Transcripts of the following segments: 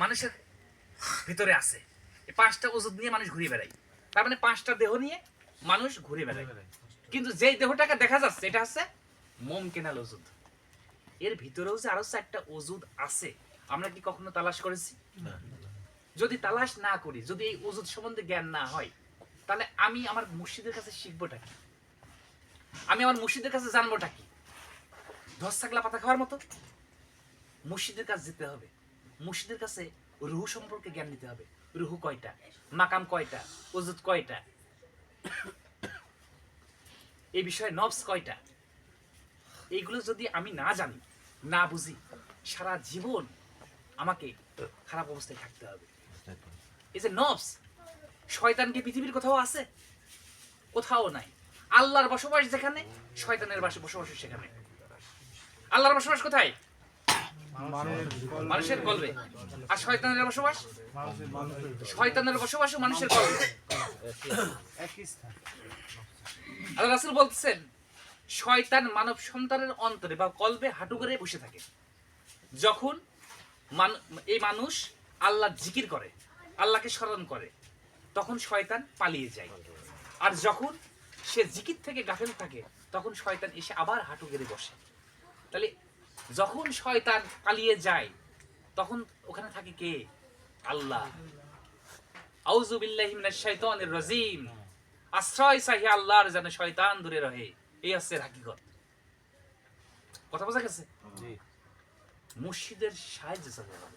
মানুষের ভিতরে আছে। এই পাঁচটা ওষুধ নিয়ে মানুষ ঘুরে বেড়ায়। তার মানে পাঁচটা দেহ নিয়ে মানুষ ঘুরে বেড়ায়। কিন্তু যেই দেহটাকে দেখা যাচ্ছে এটা হচ্ছে মমকেনাল ওষুধ। এর ভিতরেও যে আরও চারটা ওষুধ আছে আমরা কি কখনো তালাশ করেছি? যদি তালাশ না করি যদি এই ওষুধ সম্বন্ধে জ্ঞান না হয় তাহলে আমি আমার মুর্শিদের কাছে শিখবোটা কি? আমি আমার মুর্শিদের কাছে জানবোটা কি? ধস থাকলা পাতা খাওয়ার মতো? মুর্শিদের কাছে যেতে হবে। মুর্শিদের কাছে রুহু সম্পর্কে জ্ঞান নিতে হবে। রুহু কয়টা? মাকাম কয়টা? ওজুদ কয়টা? এই বিষয়ে নবস কয়টা? এইগুলো যদি আমি না জানি, না বুঝি, সারা জীবন আমাকে খারাপ অবস্থায় থাকতে হবে। এই যে নবস, শয়তানকে পৃথিবীর কোথাও আছে? কোথাও নাই। আল্লাহর বসবাস যেখানে, শয়তানের বাসে বসবাস সেখানে। আল্লাহর বসবাস কোথায়? মানুষের কলবে। আর শয়তানের বসবাস? শয়তানের বসবাসও মানুষের কলবে। আল্লাহ রাসূল বলতেছেন শয়তান মানব সন্তানের অন্তরে বা কলবে হাঁটু করে বসে থাকে। যখন এই মানুষ আল্লাহ জিকির করে আল্লাহকে স্মরণ করে তখন শয়তান পালিয়ে যায়। আর যখন সে জিকির থেকে গাফেল থাকে তখন শয়তান এসে আবার হাঁটু গেড়ে বসে। তাহলে যখন শয়তান পালিয়ে যায় তখন ওখানে থাকে কে? আল্লাহ। আউযু বিল্লাহি মিনাশ শাইতানির রাজিম। আশ্রয় চাহি আল্লাহর যেন শয়তান দূরে রহে। এই হচ্ছে হাকিকত। কথা বোঝা গেছে? মুর্শিদের সাহায্য চাইতে হবে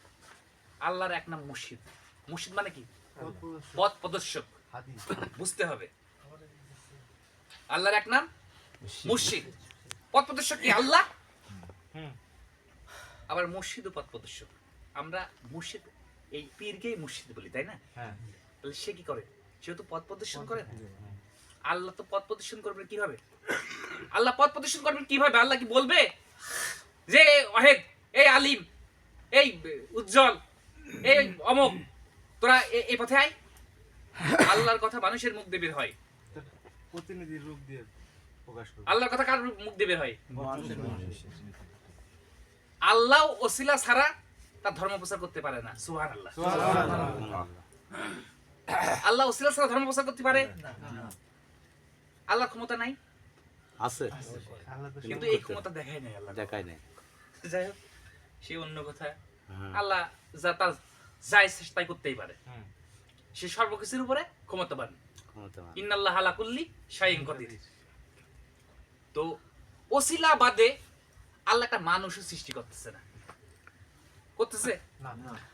আল্লাহর এক নাম মুর্শিদ। মুর্শিদ মানে কি? পথ প্রদর্শক। বুঝতে হবে। আল্লাহর এক নাম মুর্শিদ। পথ প্রদর্শক কি? আল্লাহ? আবার মুর্শিদ ও পথ প্রদর্শক। আমরা মুর্শিদ এই পীরকেই মুর্শিদ বলি তাই না? তাহলে সে কি করে? সে তো পথ প্রদর্শন করে? আল্লাহ তো পথ প্রদর্শন করবেন কীভাবে? আল্লাহ পথ প্রদর্শন করবেন কীভাবে? আল্লাহ কি বলবে? যে অহেদ এই আলিম এই উজ্জ্বল এই অমক তোরা এই পথে আয়। আল্লাহর কথা মানুষের মুখ দিয়ে বের হয়। প্রতিনিধি রূপ দিয়ে প্রকাশ আল্লাহর কথা কার মুখ দিয়ে বের হয়? আল্লাহ ওসিলা ছাড়া তার ধর্ম প্রচার করতে পারে না। সুহান আল্লাহ আল্লাহ ওসিলা ছাড়া ধর্ম প্রচার করতে পারে? আল্লাহর ক্ষমতা নাই? আছে। আল্লাহ কিন্তু এই ক্ষমতা দেখায় নাই আল্লাহ। দেখায় নাই। যাই হোক সে অন্য কথা। হ্যাঁ। আল্লাহ যা তার যা ইচ্ছে তাই করতেই পারে। সে সর্বকিছুর উপরে ক্ষমতাবান। ইন্নাল্লাহ আলা কুল্লি শাইইন কদির। তো ওসিলা বাদে আল্লাহ একটা মানুষও সৃষ্টি করতেছে না। করতেছে?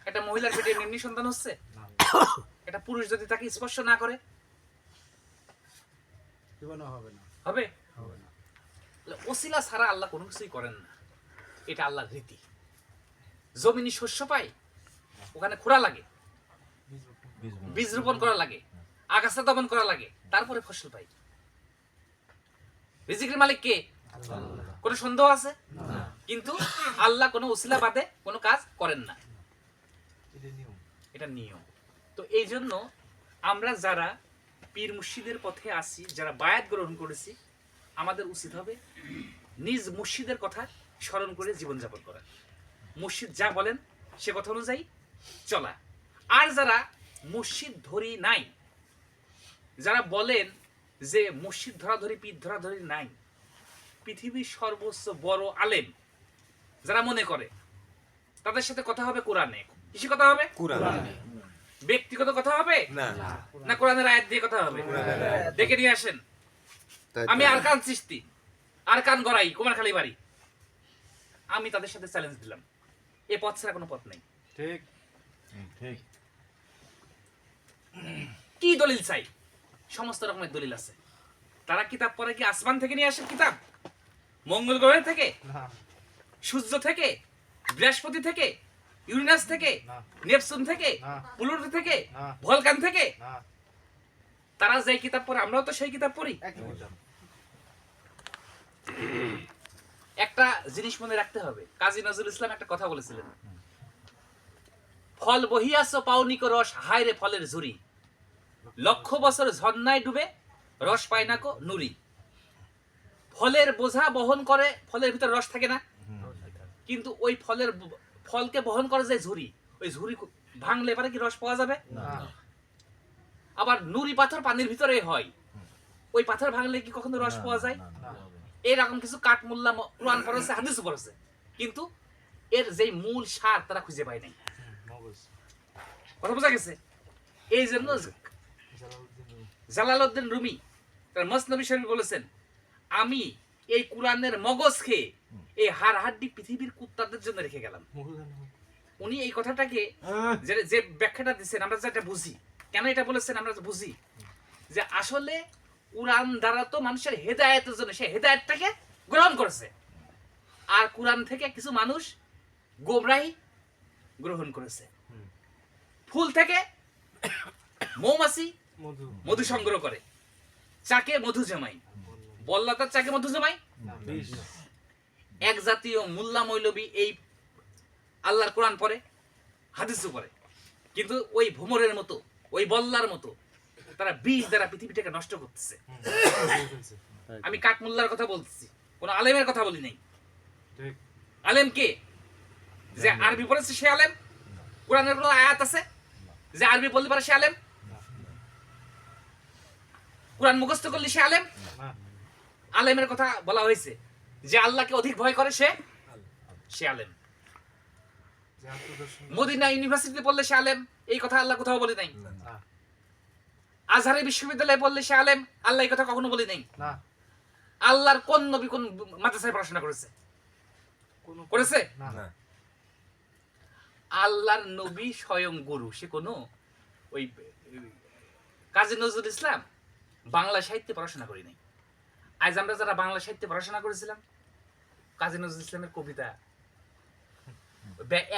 একটা মহিলার পেটে এমনি সন্তান হচ্ছে? না। একটা পুরুষ যদি তাকে স্পর্শ না করে? হবে না। হবে? হবে না। তাহলে ওসিলা ছাড়া আল্লাহ কোনো কিছুই করেন না। এটা আল্লাহর রীতি। জমিনি শস্য পায় ওখানে খোঁড়া লাগে। বীজ রোপণ করা লাগে। আগাছা দমন করা লাগে। তারপরে ফসল পাই রিজিকের মালিক কে? কোনো সন্দেহ আছে? কিন্তু আল্লাহ কোনো উসিলা বাদে কোনো কাজ করেন না। এটা নিয়ম। তো এই জন্য আমরা যারা পীর মুর্শিদের পথে আসি যারা বায়াত গ্রহণ করেছি আমাদের উচিত হবে নিজ মুর্শিদের কথা স্মরণ করে জীবনযাপন করা। মুর্শিদ যা বলেন সে কথা অনুযায়ী চলা। আর যারা মুর্শিদ ধরি নাই যারা বলেন যে মুর্শিদ ধরাধরি পীর ধরাধরি নাই পৃথিবীর সর্বোচ্চ বড় আলেম। যারা মনে করে তাদের সাথে কথা হবে কোরআনে। কিসে কথা হবে? ব্যক্তিগত কথা হবে? না। কোরআনের আয়াত দিয়ে কথা হবে? দেখে নিয়ে আসেন। আমি আর কান সৃষ্টি আর কান গড়াই কুমারখালী বাড়ি। আমি তাদের সাথে চ্যালেঞ্জ দিলাম। এ পথ ছাড়া কোনো পথ নেই। ঠিক। ঠিক। কি দলিল চাই? সমস্ত রকমের দলিল আছে। তারা কিতাব পড়ে কি আসমান থেকে নিয়ে আসে কিতাব? মঙ্গল গ্রহ থেকে সূর্য থেকে বৃহস্পতি থেকে ইউরেনাস থেকে না। নেপচুন থেকে। প্লুটো থেকে ভলকান থেকে। তারা যে কিতাব পড়ে আমরাও তো সেই কিতাব পড়ি। একটা জিনিস মনে রাখতে হবে। কাজী নজরুল ইসলাম একটা কথা বলেছিলেন। ফল বহিয়াছ পাওনিক রস হায় রে ফলের ঝুরি। লক্ষ বছর ঝর্ণায় ডুবে রস পায় না কো নুরি। ফলের বোঝা বহন করে ফলের ভিতরে রস থাকে না। কিন্তু ওই ফলের ফলকে বহন করে যে ঝুরি ওই কো- ভাঙলে পরে কি রস পাওয়া যাবে? আবার নুরি পাথর পানির ভিতরে হয়। ওই পাথর ভাঙলে কি কখনো রস পাওয়া যায়? এরকম কিছু কাঠ মোল্লা কোরআন পড়েছে হাদিস পড়েছে। কিন্তু এর যেই মূল সার তারা খুঁজে পায় নাই। কথা বোঝা গেছে? এই জন্য জালালউদ্দিন রুমি তার মসনবী শরীফ বলেছেন আমি এই কোরআনের মগজ খেয়ে এই হাড় হাড্ডি পৃথিবীর কুত্তাদের জন্য রেখে গেলাম। উনি এই কথাটাকে যে যে ব্যাখ্যাটা দিচ্ছেন আমরা যেটা বুঝি। কেন এটা বলেছেন আমরা বুঝি? যে আসলে কোরআন দ্বারা তো মানুষের হেদায়েতের জন্য সে হেদায়েতটাকে গ্রহণ করেছে। আর কোরআন থেকে কিছু মানুষ গোমরাহি গ্রহণ করেছে। ফুল থেকে মৌমাছি মধু। মধু সংগ্রহ করে। চাকে মধু জমাই বল্লা তার চাকে মধু জমাই এক জাতীয় মুল্লা মৌলবী এই আল্লাহর কোরআন পড়ে হাদিসও পড়ে। কিন্তু ওই ভোমরের মতো ওই বল্লার মতো তারা বীজ দ্বারা পৃথিবীটাকে নষ্ট করতেছে। আমি কাঠ মোল্লার কথা বলতেছি কোনো আলেমের কথা বলি নাই। আলেম কে? যে আরবি পড়েছে সে আলেম? কোরআনের কোনো আয়াত আছে? যে আরবি বলতে পারে সে আলেম? কোরআন মুখস্থ করলে সে আলেম? না। আলেমের কথা বলা হয়েছে। যে আল্লাহকে অধিক ভয় করে সে সে আলেম। মদিনা ইউনিভার্সিটিতে পড়লে সে আলেম এই কথা আল্লাহ কোথাও বলে নাই। আজহারি বিশ্ববিদ্যালয়ে পড়লে সে আলেম আল্লাহ এই কথা কখনো বলে নাই। আল্লাহর কোন নবী কোন মাদ্রাসায় পড়াশোনা করেছে? কোনো করেছে? না। আল্লাহর নবী স্বয়ং গুরু সে কোনো ওই কাজী নজরুল ইসলাম বাংলা সাহিত্যে পড়াশোনা করি নাই আজ আমরা যারা বাংলা সাহিত্যে পড়াশোনা করেছিলাম কাজী নজরুল ইসলামের কবিতা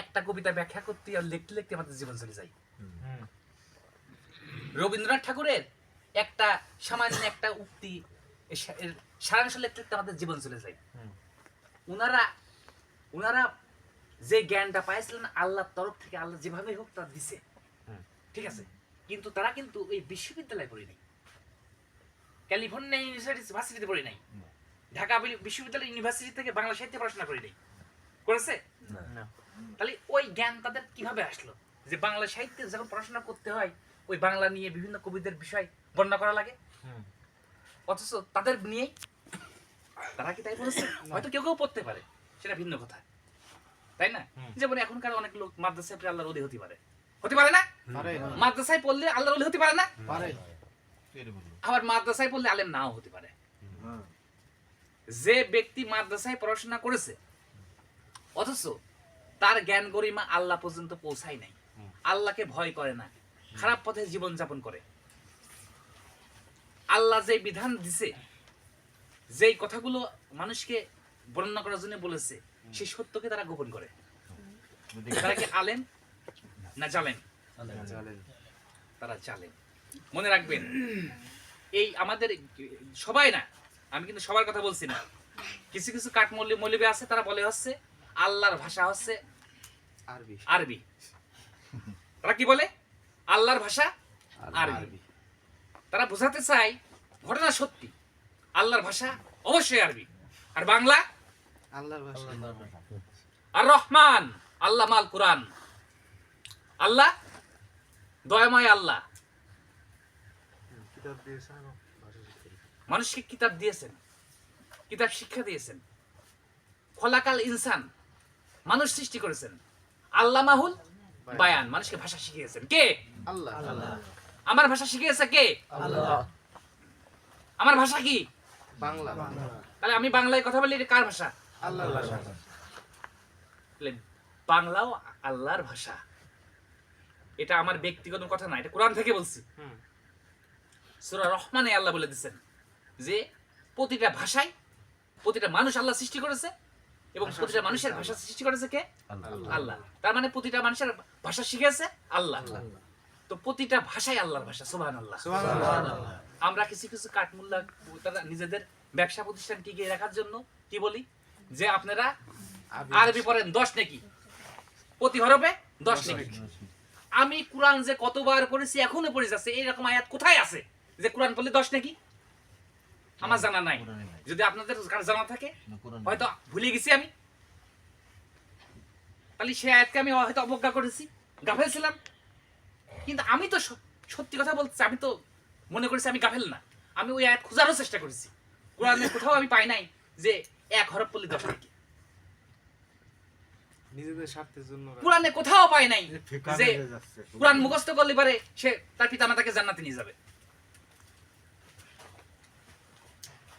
একটা কবিতা ব্যাখ্যা করতে আর লিখতে লিখতে আমাদের জীবন চলে যায়। রবীন্দ্রনাথ ঠাকুরের একটা সামান্য একটা উক্তি সারাংশ লিখতে লিখতে আমাদের জীবন চলে যায়। হুম। উনারা উনারা যে জ্ঞানটা পাইছিলেন আল্লাহর তরফ থেকে আল্লাহ যেভাবে হোক তা দিছে। ঠিক আছে? কিন্তু তারা কিন্তু এই বিশ্ববিদ্যালয়ে পড়ে নাই ক্যালিফোর্নিয়া ইউনিভার্সিটিতে পড়ে নাই। ঢাকা বিশ্ববিদ্যালয় ইউনিভার্সিটি থেকে বাংলা সাহিত্যে পড়াশোনা করে নাই। করেছে? তাহলে ওই জ্ঞান তাদের কীভাবে আসলো? যে বাংলা সাহিত্যে যখন পড়াশোনা করতে হয় ওই বাংলা নিয়ে বিভিন্ন কবিদের বিষয় বর্ণনা করা লাগে? অথচ তাদের নিয়ে তারা কি তাই বলেছে হয়তো কেউ কেউ পড়তে পারে সেটা ভিন্ন কথা। তাই না? যেমন এখনকার অনেক লোক মাদ্রাসায় পড়ে আল্লাহর অলি হতে পারে। হতে পারে না? মাদ্রাসায় পড়লে আল্লাহর অলি হতে পারে না? পারে আবার মাদ্রাসায় পড়লে আলেম নাও হতে পারে। যে ব্যক্তি মাদ্রাসায় পড়াশোনা করেছে অথচ তার জ্ঞান গরিমা আল্লাহ পর্যন্ত পৌঁছায় নাই। আল্লাহকে ভয় করে না খারাপ পথে জীবন যাপন করে। আল্লাহ যে বিধান দিছে যেই কথাগুলো মানুষকে বর্ণনা করার জন্য বলেছে সেই সত্যকে তারা গোপন করে। তারা কি আলেম না জালেম? জালেন তারা চালেন মনে রাখবেন এই আমাদের সবাই না আমি কিন্তু সবার কথা বলছি না। কিছু কিছু কাঠ মৌলী মৌলবী আছে তারা বলে হচ্ছে আল্লাহর ভাষা হচ্ছে আরবি। আরবি। তারা কি বলে? আল্লাহর ভাষা আরবি। তারা বোঝাতে চায় ঘটনা সত্যি আল্লাহর ভাষা অবশ্যই আরবি। আর বাংলা? আল্লাহর ভাষা। আর রহমান আল্লাহ মাল কোরআন। আল্লাহ দয়াময় আল্লাহ হুম, কিতাব দিয়েছেন এবং ভাষা শিক্ষা মানুষকে কিতাব দিয়েছেন কিতাব শিক্ষা দিয়েছেন। ফলাকাল ইনসান মানুষ সৃষ্টি করেছেন। আল্লাহ মাহুল বায়ান মানুষকে ভাষা শিখিয়েছেন। কে? আল্লাহ। আল্লাহ। আমার ভাষা শিখিয়েছে কে? আমার ভাষা কি? বাংলা। তাহলে আমি বাংলায় কথা বলি এটা কার ভাষা? আল্লাহর ভাষা। বাংলাও আল্লাহর ভাষা। এটা আমার ব্যক্তিগত কথা না এটা কোরআন থেকে বলছি। সুরা রহমানে আল্লাহ বলে দিচ্ছেন যে প্রতিটা ভাষায় প্রতিটা মানুষ আল্লাহ সৃষ্টি করেছে এবং প্রতিটা মানুষের ভাষা সৃষ্টি করেছে কে? আল্লাহ। তার মানে প্রতিটা মানুষের ভাষা শিখেছে আল্লাহ। তো প্রতিটা ভাষাই আল্লাহর ভাষা সুবহান আল্লাহ আমরা কিছু কিছু কাঠমুল্লা তারা নিজেদের ব্যবসা প্রতিষ্ঠান টিকিয়ে রাখার জন্য কি বলি? যে আপনারা আরবি পড়েন দশ নাকি। প্রতি হরফে দশ নাকি। আমি কোরআন যে কতবার পড়েছি এখনও পড়ে যাচ্ছে এইরকম আয়াত কোথায় আছে? যে কোরআন পড়লে দশ নাকি? আমার জানা নাই। যদি আপনাদের কার জানা থাকে হয়তো ভুলে গেছি আমি। তাহলে সে আয়াতকে আমি হয়তো অবজ্ঞা করেছি গাফেল ছিলাম। কিন্তু আমি তো সত্যি কথা বলছি আমি তো মনে করেছি আমি গাফেল না। আমি ওই আয়াত খোঁজারও চেষ্টা করেছি। কোরআনে কোথাও আমি পাই নাই যে এক হরফ পড়লে দশ নাকি। নিজেদের স্বার্থের জন্য কোরআনে কোথাও পাই নাই যে কোরআন মুখস্থ করলে পারে সে তার পিতা মাতাকে জান্নাতে নিয়ে যাবে হ্যাঁ ভাই,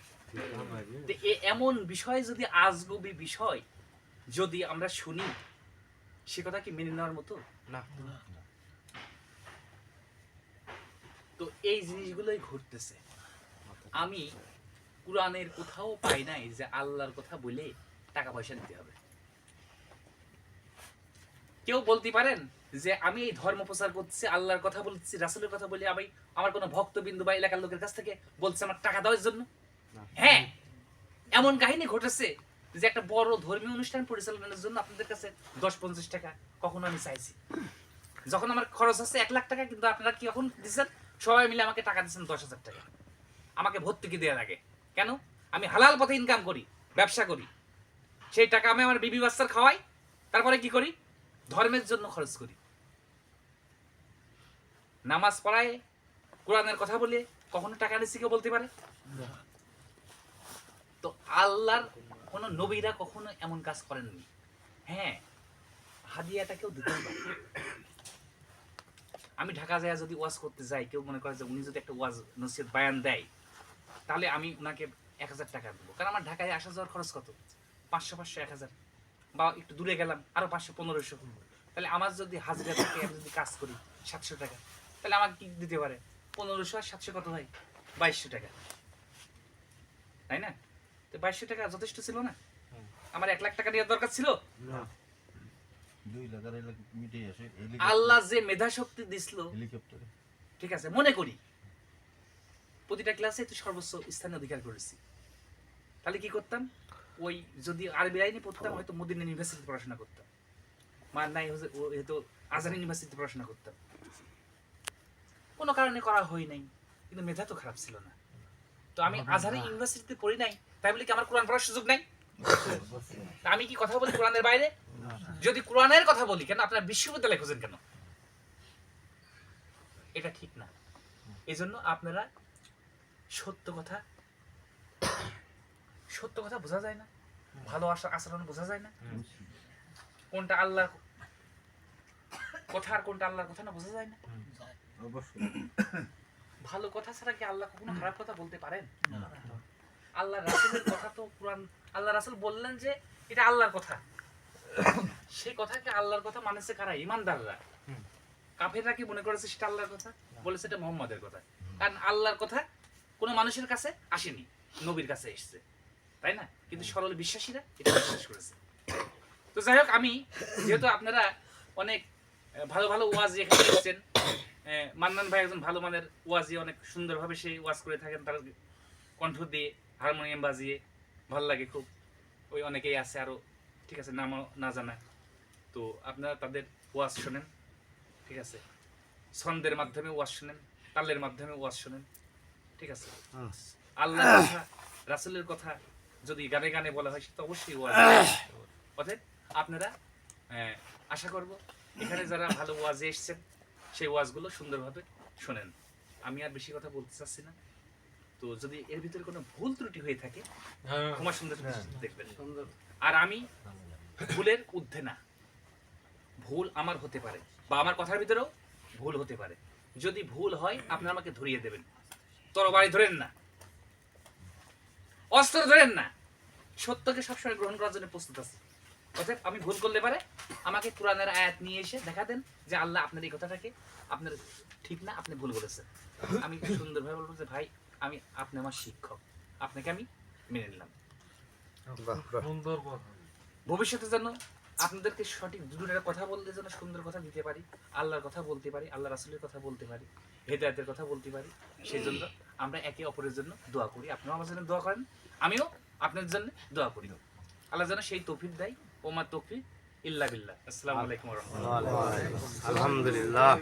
তো এ- এমন বিষয় যদি আজগবি বিষয় যদি আমরা শুনি সে কথা কি মেনে নেওয়ার মতো? না। তো এই জিনিসগুলোই ঘটতেছে। আমি কোরআনের কোথাও পাই নাই যে আল্লাহর কথা বলে টাকা পয়সা নিতে হবে। কেউ বলতে পারেন যে আমি এই ধর্ম প্রচার করছি আল্লাহর কথা বলছি রাসুলের কথা বলি আমি আমার কোনো ভক্তবিন্দু বা এলাকার লোকের কাছ থেকে বলছে আমার টাকা দেওয়ার জন্য। হ্যাঁ এমন কাহিনী ঘটেছে যে একটা বড় ধর্মীয় অনুষ্ঠান পরিচালনার জন্য আপনাদের কাছে দশ পঞ্চাশ টাকা কখনো আমি চাইছি। যখন আমার খরচ আছে এক লাখ টাকা, কিন্তু আপনারা কি কখন দিচ্ছেন? সবাই মিলে আমাকে টাকা দিচ্ছেন দশ হাজার টাকা। আমাকে ভর্তুকি দেওয়ার আগে। কেন? আমি হালাল পথে ইনকাম করি, ব্যবসা করি। সেই টাকা আমি আমার বিবি বাচ্চার খাওয়াই, তারপরে কি করি? ধর্মের জন্য খরচ করি। নামাজ পড়ায় কোরআনের কথা বলে কখনো টাকা নিচ্ছি কেউ বলতে পারে? আল্লাহর কোনো নবীরা কখনো এমন কাজ করেননি। হ্যাঁ হাদিয়াটা কেউ দিতে পারে। আমি ঢাকা যায় যদি ওয়াজ করতে যাই, কেউ মনে করে যে উনি যদি একটা ওয়াজ, নসিহত বায়ান দেয়, তাহলে আমি ওনাকে এক হাজার টাকা দেবো। কারণ আমার ঢাকায় আসা যাওয়ার খরচ কত? পাঁচশো পাঁচশো, এক হাজার। বা একটু দূরে গেলাম আরও পাঁচশো, পনেরোশো। তাহলে আমার যদি হাজিরা থাকে, আমি যদি কাজ করি, সাতশো টাকা, তাহলে আমাকে কি দিতে পারে? পনেরোশো আর সাতশো কত হয়? বাইশশো টাকা। তাই না? তো বাইশশো টাকা যথেষ্ট ছিল না? আমার এক লাখ টাকা দেওয়ার দরকার ছিল? আল্লাহ যে মেধা শক্তি দিছিল ঠিক আছে মনে করি। প্রতিটা ক্লাসে সর্বোচ্চ স্থানে অধিকার করেছি। তাহলে কি করতাম? ওই যদি আরবি লাইনে পড়তাম হয়তো মদিনা ইউনিভার্সিটিতে পড়াশোনা করতাম। মার নাই হয়তো আজান ইউনিভার্সিটিতে পড়াশোনা করতাম। কোনো কারণে করা হয় নাই। কিন্তু মেধা তো খারাপ ছিল না। তো আমি আজহারি ইউনিভার্সিটিতে পড়ি নাই। তাই বলে কি আমার কোরআন পড়ার সুযোগ নাই? আমি কি কথা বলি কোরআনের বাইরে? যদি কোরআনের কথা বলি কেন আপনার বিশ্ববিদ্যালয় খোঁজেন কেন? এটা ঠিক না। এই জন্য আপনারা সত্য কথা সত্য কথা বোঝা যায় না। ভালো আশা আচরণ বোঝা যায় না। কোনটা আল্লাহ কথা আর কোনটা আল্লাহর কথা না বোঝা যায় না। ভালো কথা ছাড়া কি আল্লাহ কখনো খারাপ কথা বলতে পারেন? আল্লাহ রাসুলের কথা তো কোরআন আল্লাহ রাসুল বললেন যে এটা আল্লাহর কথা। সেই কথাকে আল্লাহর কথা মানেছে কারা? ইমানদাররা। কাফেররা কি মনে করেছে সেটা আল্লাহর কথা? বলেছে এটা মোহাম্মদের কথা। কারণ আল্লাহর কথা কোনো মানুষের কাছে আসেনি নবীর কাছে এসেছে। তাই না? কিন্তু সরল বিশ্বাসীরা এটা বিশ্বাস করেছে। তো যাই হোক আমি যেহেতু আপনারা অনেক ভালো ভালো ওয়াজ এখানে এসেছেন মান্নান ভাই একজন ভালো মানের ওয়াজি অনেক সুন্দরভাবে সে ওয়াজ করে থাকেন তার কণ্ঠ দিয়ে। হারমোনিয়াম বাজিয়ে ভালো লাগে খুব। ওই অনেকেই আছে আরও ঠিক আছে নামও না জানা। তো আপনারা তাদের ওয়াজ শোনেন ঠিক আছে। ছন্দের মাধ্যমে ওয়াজ শোনেন তালের মাধ্যমে ওয়াজ শোনেন ঠিক আছে। আল্লাহর কথা কথা যদি গানে গানে বলা হয় সেটা অবশ্যই ওয়াজ অতএব আপনারা আহ, আশা করব এখানে যারা ভালো ওয়াজে এসেছেন সেই ওয়াজগুলো সুন্দরভাবে শোনেন। আমি আর বেশি কথা বলতে চাচ্ছি না। তো যদি এর ভিতরে কোনো ভুল ত্রুটি হয়ে থাকে হ্যাঁ। ক্ষমা সুন্দর হ্যাঁ। দেখবেন। আর আমি ভুলের ঊর্ধ্বে না। ভুল আমার হতে পারে বা আমার কথার ভিতরেও ভুল হতে পারে। যদি ভুল হয় আপনারা আমাকে ধরিয়ে দেবেন। তরবারি ধরেন না। অস্ত্র ধরেন না। সত্যকে সবসময় গ্রহণ করার জন্য প্রস্তুত আছি। অতএব আমি ভুল করলে পারে আমাকে কোরআনের আয়াত নিয়ে এসে দেখা দেন যে আল্লাহ আপনার এই কথাটাকে আপনার ঠিক না আপনি ভুল বলেছেন আমি সুন্দরভাবে বলব যে ভাই আমি আপনি আমার শিক্ষক। আপনাকে আমি মেনে নিলাম। সুন্দর ভবিষ্যতে যেন আপনাদেরকে সঠিক দুটোটা কথা বলতে যেন সুন্দর কথা দিতে পারি আল্লাহর কথা বলতে পারি আল্লাহ রাসুলের কথা বলতে পারি হেদায়তের কথা বলতে পারি সেই জন্য আমরা একে অপরের জন্য দোয়া করি। আপনিও আমার জন্য দোয়া করেন আমিও আপনার জন্য দোয়া করি। আল্লাহ যেন সেই তৌফিক দেয় ওমা তৌফিক ইল্লা বিল্লাহ। আসসালামু আলাইকুম রাহমাতুল্লাহ। আলহামদুলিল্লাহ।